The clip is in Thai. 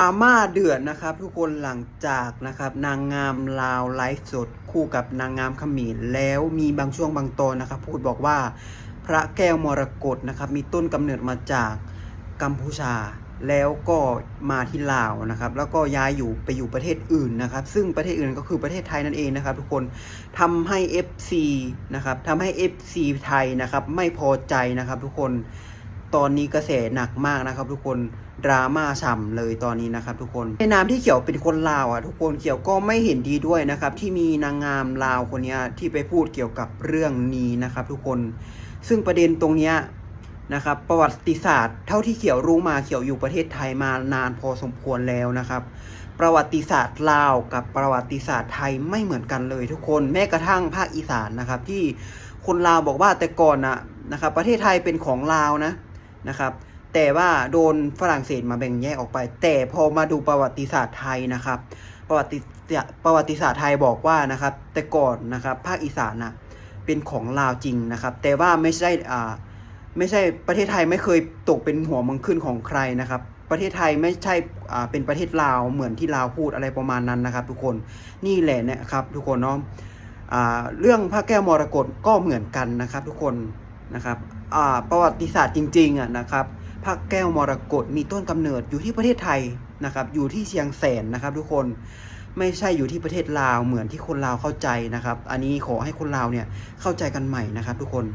ดราม่าเดือดนะครับ ทุกคนหลังจากนะครับนางงามลาวไลฟ์สดคู่กับนางงามขมรแล้วมีบางช่วงบางตอนนะครับ พูดบอกว่าพระแก้วมรกตนะครับ มีต้นกำเนิดมาจากกัมพูชา แล้วก็มาที่ลาวนะครับ แล้วก็ย้ายอยู่ไปอยู่ประเทศอื่นนะครับ ซึ่งประเทศอื่นก็คือประเทศไทยนั่นเองนะครับ ทุกคนทำให้ FC นะครับทำให้ FC ไทยนะครับ ไม่พอใจนะครับ ทุกคน ตอนนี้กระแสหนักมากนะครับ ทุกคนดราม่าฉ่ำเลยตอนนี้นะครับ ทุกคนในนามที่เขียวเป็นคนลาวอะทุกคนเขียวก็ไม่เห็นดีด้วยนะครับ ที่มีนางงามลาวคนนี้ที่ไปพูดเกี่ยวกับเรื่องนี้นะครับ ทุกคน ซึ่งประเด็นตรงเนี้ยนะครับ ประวัติศาสตร์เท่าที่เขียวรู้มาเขียวอยู่ประเทศไทยมานานพอสมควรแล้วนะครับ ประวัติศาสตร์ลาวกับประวัติศาสตร์ไทยไม่เหมือนกันเลย ทุกคนแม้กระทั่งภาคอีสานนะครับ ที่คนลาวบอกว่าแต่ก่อนนะนะครับ ประเทศไทยเป็นของลาวนะ นะครับแต่ว่าโดนฝรั่งเศสมาแบ่งแยกออกไป แต่พอมาดูประวัติศาสตร์ไทยนะครับ ประวัติประวัติศาสตร์ไทยบอกว่านะครับ แต่ก่อนนะครับภาคอีสานนะเป็นของลาวจริงนะครับ แต่ว่าไม่ใช่อ่าไม่ใช่ประเทศไทยไม่เคยตกเป็นหัวมืองขึ้นของใครนะครับ ประเทศไทยไม่ใช่อ่าเป็นประเทศลาวเหมือนที่ลาวพูดอะไรประมาณนั้นนะครับ ทุกคนนี่แหละนะครับ ทุกคนเนาะอ่าเรื่องพระแก้วมรกตก็เหมือนกันนะครับ ทุกคนนะครับ ประวัติศาสตร์จริงๆอะนะครับพระแก้วมรกตมีต้นกำเนิดอยู่ที่ประเทศไทยนะครับ อยู่ที่เชียงแสนนะครับ ทุกคนไม่ใช่อยู่ที่ประเทศลาวเหมือนที่คนลาวเข้าใจนะครับ อันนี้ขอให้คนลาวเนี่ยเข้าใจกันใหม่นะครับ ทุกคน